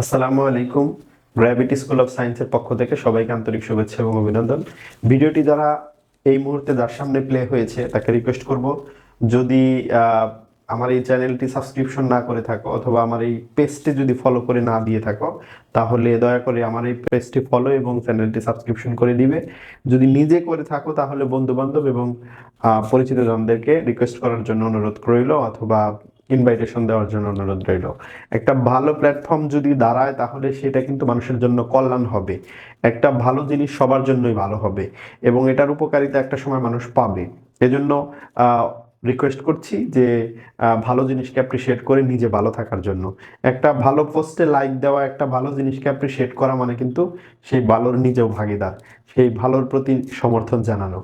আসসালামু আলাইকুম। Gravity school of সায়েন্সের পক্ষ থেকে সবাইকে আন্তরিক শুভেচ্ছা এবং অভিনন্দন। ভিডিওটি যারা এই মুহূর্তে যার সামনে প্লে হয়েছে তাকে রিকোয়েস্ট করব যদি আমার এই চ্যানেলটি সাবস্ক্রিপশন না করে থাকো অথবা আমার এই পেজটি যদি ফলো করে না দিয়ে থাকো তাহলে দয়া করে আমার এই পেজটি ফলো এবং চ্যানেলটি সাবস্ক্রিপশন করে দিবে। যদি নিজে করে থাকো তাহলে বন্ধু বান্ধব এবং আহ, পরিচিত জনদেরকে রিকোয়েস্ট করার জন্য অনুরোধ রইল অথবা ইনভাইটেশন দেওয়ার জন্য অনুরোধ রইল। একটা ভালো প্ল্যাটফর্ম যদি দাঁড়ায়, তাহলে সেটা কিন্তু মানুষের জন্য কল্যাণ হবে। একটা ভালো জিনিস সবার জন্যই ভালো হবে এবং এটার উপকারিতা একটা সময় মানুষ পাবে। এজন্য রিকোয়েস্ট করছি যে ভালো জিনিসকে অ্যাপ্রিসিয়েট করে নিজে ভালো থাকার জন্য। একটা ভালো পোস্টে লাইক দেওয়া, একটা ভালো জিনিসকে অ্যাপ্রিসিয়েট করা মানে কিন্তু সেই ভালোর নিজেও ভাগিদার, সেই ভালোর প্রতি সমর্থন জানানো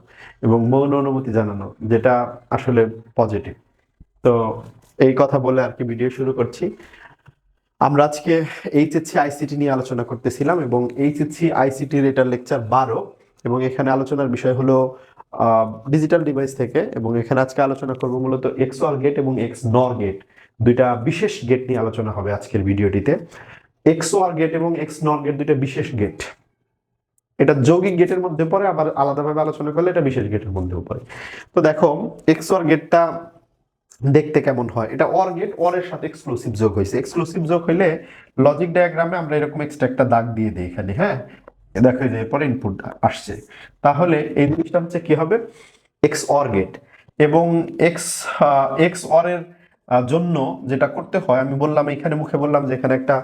এবং মৌন অনুমতি জানানো, যেটা আসলে পজিটিভ তো এই কথা বলে আর কি ভিডিও শুরু করছি। আমরা আজকে এইচএসসি আইসিটি নিয়ে আলোচনা করতেছিলাম এবং এইচএসসি আইসিটির এটা লেকচার বারো এবং এখানে আলোচনার বিষয় হলো ডিজিটাল ডিভাইস থেকে এবং এখানে আজকে আলোচনা করব মূলত এক্স অর গেট এবং এক্স নর গেট দুইটা বিশেষ গেট নিয়ে আলোচনা হবে আজকের ভিডিওটিতে। এক্স অর গেট এবং এক্স নর গেট দুইটা বিশেষ গেট এটা যৌগিক গেটের মধ্যে পড়ে, আবার আলাদাভাবে আলোচনা করলে এটা বিশেষ গেটের মধ্যেও পড়ে। তো দেখো এক্স অর গেটটা দেখতে কেমন হয়? এটা অর গেট অর এর সাথে এক্সক্লুসিভ যোগ হয়েছে। এক্সক্লুসিভ যোগ হইলে লজিক ডায়াগ্রামে আমরা এরকম এক্সট্রা একটা দাগ দিয়ে দিই এখানে হ্যাঁ? দেখো যে পরে ইনপুট আসছে। তাহলে এই জিনিসটা হচ্ছে কি হবে? X OR gate. এবং এক্স এক্স অর এর জন্য যেটা করতে হয়, আমি বললাম এখানে মুখে বললাম যে এখানে একটা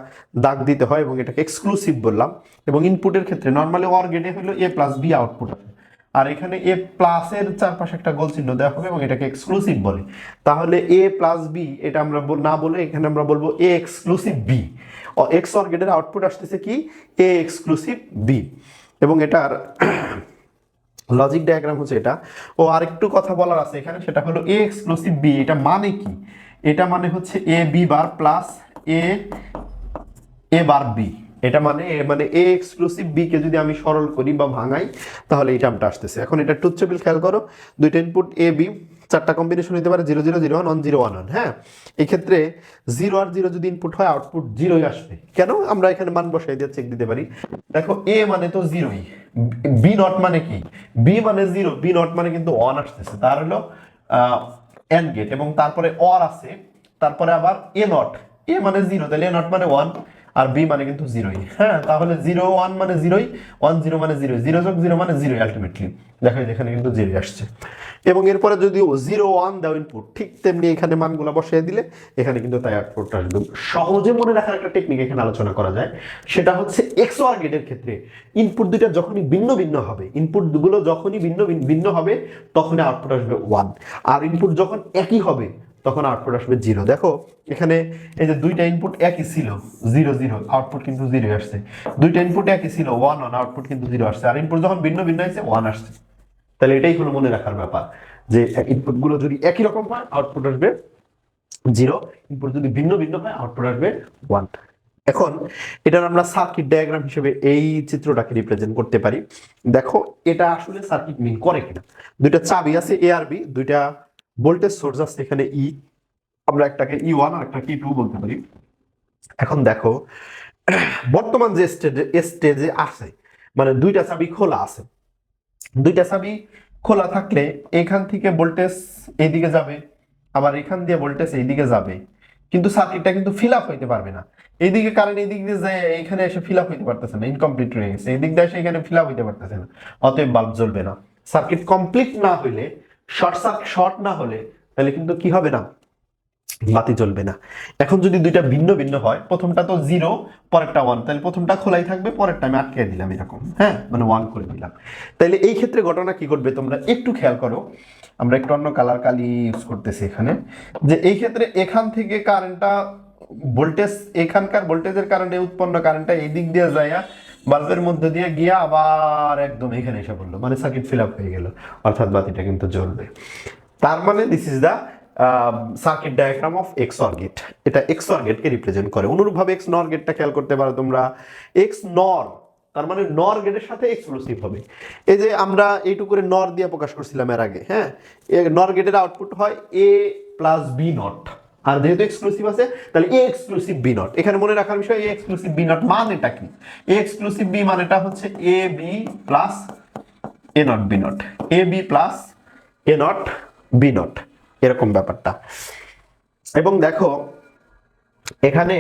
দাগ দিতে হয় এবং এটাকে এক্সক্লুসিভ বললাম। এবং ইনপুটের ক্ষেত্রে নর্মালি অর গেটে হলো এ প্লাস বি আউটপুট আসে। আর এখানে এ প্লাসের চারপাশে একটা গোল চিহ্ন দেওয়া হবে এবং এটাকে এক্সক্লুসিভ বলে। তাহলে এ প্লাস বি এটা আমরা না বলে এখানে আমরা বলব A exclusive B X OR গেটের আউটপুট আসতেছে কি? এ এক্সক্লুসিভ বি এবং এটার লজিক ডায়াগ্রাম হচ্ছে এটা। ও, আরেকটু কথা বলার আছে এখানে, সেটা হলো এ এক্সক্লুসিভ বি এটা মানে কি? এটা মানে হচ্ছে A B bar plus A A bar B এটা মানে মানে এ এক্সক্লুসিভ বি কে যদি আমি সরল করি বা ভাঙাই, তাহলে এই টার্মটা আসতেছে। এখন এটা টুথ টেবিল খেয়াল করো দুইটা ইনপুট এ বি চারটা কম্বিনেশন হতে পারে zero zero zero one zero one one হ্যাঁ? এই ক্ষেত্রে জিরো আর জিরো যদি ইনপুট হয় আউটপুট জিরোই আসবে। কেন? আমরা এখানে মান বসাই দিয়ে চেক দিতে পারি। দেখো এ মানে তো জিরোই বি নট মানে কি? বি মানে জিরো বি নট মানে কিন্তু ওয়ান আসতেছে। তার হলো এন গেট এবং তারপরে অর আছে, তারপরে আবার এ নট এ মানে জিরো তাহলে এ নট মানে ওয়ান আর বি মানে কিন্তু জিরোই হ্যাঁ তাহলে জিরো ওয়ান মানে জিরোই ওয়ান জিরো মানে জিরো জিরো যোগ জিরো মানে জিরোই আলটিমেটলি দেখো, এখানে কিন্তু জিরো আসছে। এবং এরপরে যদি জিরো ওয়ান দাও ইনপুট ঠিক তেমনি এখানে মানগুলো বসিয়ে দিলে, এখানে কিন্তু তাই আউটপুট আসবে সহজে মনে রাখার একটা টেকনিক এখানে আলোচনা করা যায়। সেটা হচ্ছে এক্স ওয়ার গেটের ক্ষেত্রে ইনপুট দুইটা যখনই ভিন্ন ভিন্ন হবে ইনপুটগুলো যখনই ভিন্ন- ভিন্ন হবে, তখনই আউটপুট আসবে ওয়ান আর ইনপুট যখন একই হবে তখন আউটপুট আসবে জিরো দেখো, এখানে এই যে দুইটা ইনপুট একই ছিল জিরো জিরো আউটপুট কিন্তু জিরো আসছে। দুইটা ইনপুট একই ছিল ওয়ান ওয়ান আউটপুট কিন্তু জিরো আসছে। আর ইনপুট যখন ভিন্ন ভিন্ন হয়েছে ওয়ান আসছে। তাহলে এটাই হলো মনে রাখার ব্যাপার, যে ইনপুটগুলো যদি একই রকম হয় আউটপুট আসবে জিরো ইনপুট যদি ভিন্ন ভিন্ন হয় আউটপুট আসবে ওয়ান এখন এটার আমরা সার্কিট ডায়াগ্রাম হিসেবে এই চিত্রটাকে রিপ্রেজেন্ট করতে পারি। দেখো, এটা আসলে সার্কিট মিন করে কিনা। দুইটা চাবি আছে এ আর বি দুইটা ভোল্টেজ সোর্স আছে এখানে ই আমরা একটাকে ই ওয়ান আর একটাকে ই টু বলতে পারি। এখন দেখো, বর্তমান যে স্টেজে স্টেজে আছে মানে দুইটা চাবি খোলা আছে। দুইটা চাবি খোলা থাকলে এখান থেকে ভোল্টেজ এইদিকে যাবে, আবার এখান দিয়ে ভোল্টেজ এইদিকে যাবে। কিন্তু সার্কিটটা কিন্তু ফিল আপ হইতে পারবে না। এইদিকে কারেন্ট এইদিক দিয়ে যায় এখানে এসে ফিল আপ হইতে পারতেছে না ইনকমপ্লিট রয়ে গেছে। এইদিক দিয়ে এসে এখানে ফিল আপ হইতে পারতেছে না, অতএব বাল্ব জ্বলবে না। সার্কিট কমপ্লিট না হইলে শর্ট সার্কিট শর্ট না হলে তাহলে কিন্তু কি হবে না? বাতি জ্বলবে না। এখন যদি দুইটা ভিন্ন ভিন্ন হয়, প্রথমটা তো জিরো পরেরটা ওয়ান তাহলে প্রথমটা খোলাই থাকবে, পরেরটা আমি আটকে দিলাম এরকম হ্যাঁ? মানে ওয়ান করে দিলাম। তাহলে এই ক্ষেত্রে ঘটনা কি ঘটবে তোমরা একটু খেয়াল করো। আমরা একটু অন্য কালার কালি ইউজ করতেছি এখানে। যে এই ক্ষেত্রে এখান থেকে কারেন্টটা ভোল্টেজ এখানকার ভোল্টেজের কারণে উৎপন্ন কারেন্টটা এই দিক দিয়ে যায় বাল্বের মধ্যে দিয়ে গিয়া আবার একদম এখানে এসে পড়ল। মানে সার্কিট ফিল আপ হয়ে গেল। অর্থাৎ বাতিটা কিন্তু জ্বলবে। তার মানে this is the circuit diagram of X OR gate এটা এক্স অর গেটকে রিপ্রেজেন্ট করে। অনুরূপভাবে এক্স নর গেটটা খেয়াল করতে পারো তোমরা। এক্স নর তার মানে নর গেটের সাথে এক্সক্লুসিভ হবে। এই যে আমরা এইটুকু করে নর দিয়ে প্রকাশ করছিলাম এর আগে হ্যাঁ? নর গেটের আউটপুট হয় এ প্লাস বি নট আর যেহেতু এক্সক্লুসিভ আছে, তাহলে এ এক্সক্লুসিভ বি নট এখানে মনে রাখার বিষয় এ এক্সক্লুসিভ বি নট মানেটা কি? এ এক্সক্লুসিভ বি মানেটা হচ্ছে A B plus A not B not A B plus A not B not এরকম ব্যাপারটা। এবং দেখো, এখানে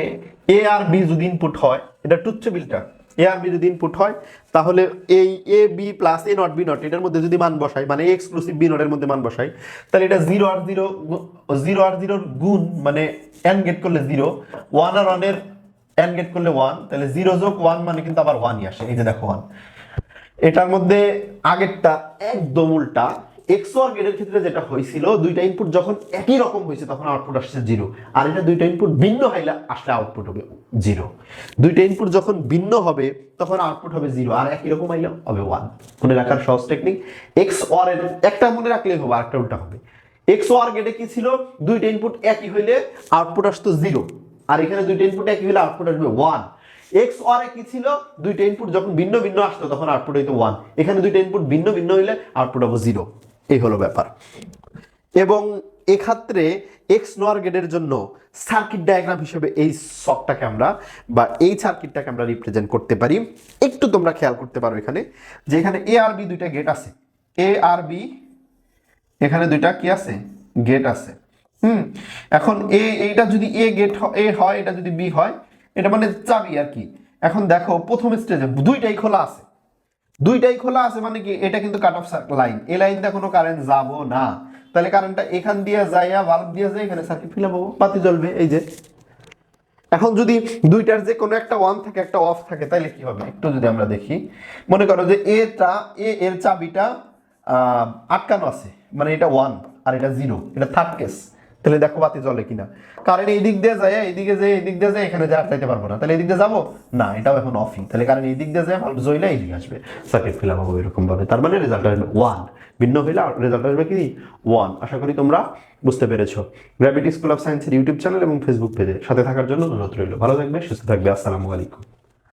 এ আর বি যদি ইনপুট হয়, এটা টুথ টেবিলটা এ আর বি যদি ইনপুট হয়, তাহলে এই A, B plus A not B not এটার মধ্যে যদি মান বসাই মানে এক্সক্লুসিভ বি নটের মধ্যে মান বসাই, তাহলে এটা জিরো আর জিরো জিরো আর জিরোর গুণ মানে এন গেট করলে জিরো ওয়ান আর ওয়ানের এন গেট করলে ওয়ান তাহলে জিরো যোগ ওয়ান মানে কিন্তু আবার ওয়ানই আসে, এই যে দেখো ওয়ান এটার মধ্যে আগেরটা একদম উল্টা এক্সওয়ার গেটের ক্ষেত্রে যেটা হয়েছিল, দুইটা ইনপুট যখন একই রকম হয়েছে, তখন আউটপুট আসছে জিরো আর এটা দুইটা ইনপুট ভিন্ন হইলে আসলে আউটপুট হবে জিরো দুইটা ইনপুট যখন ভিন্ন হবে, তখন আউটপুট হবে জিরো আর একই রকম আইলে হবে ওয়ান মনে রাখার সহজ টেকনিক এক্স ওয়ার এর একটা মনে রাখলেই হবে, আরেকটা উল্টা হবে। এক্স ওয়ার গেটে কি ছিল? দুইটা ইনপুট একই হইলে আউটপুট আসতো জিরো আর এখানে দুইটা ইনপুট একই হইলে আউটপুট আসবে ওয়ান এক্স ওয়ারে কি ছিল? দুইটা ইনপুট যখন ভিন্ন ভিন্ন আসতো, তখন আউটপুট হইতো ওয়ান এখানে দুইটা ইনপুট ভিন্ন ভিন্ন হইলে আউটপুট হবে জিরো এই হলো ব্যাপার। এবং এক্ষেত্রে এক্স নোয়ার গেটের জন্য সার্কিট ডায়াগ্রাম হিসেবে এই শকটাকে আমরা বা এই সার্কিটটাকে আমরা রিপ্রেজেন্ট করতে পারি। একটু তোমরা খেয়াল করতে পারো এখানে যে এখানে এ আর বি দুইটা গেট আছে। এ আর বি এখানে দুইটা কি আছে? গেট আছে। হুম, এখন এ এইটা যদি এ গেট এ হয়, এটা যদি বি হয়, এটা মানে চাবি আর কি। এখন দেখো, প্রথম স্টেজে দুইটাই খোলা আছে। দুইটাই খোলা আছে মানে কি, এটা কিন্তু কাট অফ লাইন এই লাইন দিয়ে কোনো কারেন্ট যাব না। তাহলে কারেন্টটা এখান দিয়ে যাইয়া বাল্ব দিয়ে যায় এখানে সার্কিট ফিলে পাবো জ্বলবে, এই যে। এখন যদি দুইটার যে কোনো একটা ওয়ান থাকে, একটা অফ থাকে, তাহলে কি হবে? একটু যদি আমরা দেখি। মনে করো যে এটা এ, এর চাবিটা আটকানো আছে। মানে এটা ওয়ান আর এটা জিরো এটা থার্ড কেস তাহলে দেখো বাতি জ্বলে কিনা। কারেন্ট এই দিক দিয়ে যায় এইদিকে যে এই দিক দিয়ে যায়, এখানে যা যাইতে পারব না। তাহলে এই দিক দিয়ে যাব? না, এটাও এখন অফই তাহলে কারণ এই দিক দিয়ে যায় বাল্ব জ্বলে এইদিকে আসবে। সার্কিট ফিলাম হবে এরকম ভাবে তার মানে রেজাল্ট আসবে ওয়ান ভিন্ন হইলে রেজাল্ট আসবে কি? ওয়ান আশা করি তোমরা বুঝতে পেরেছ। গ্র্যাভিটি স্কুল অফ সায়েন্সের ইউটিউব চ্যানেল এবং ফেসবুক পেজে সাথে থাকার জন্য অনুরোধ রইল। ভালো থাকবে, সুস্থ থাকবে। আসসালামু আলাইকুম।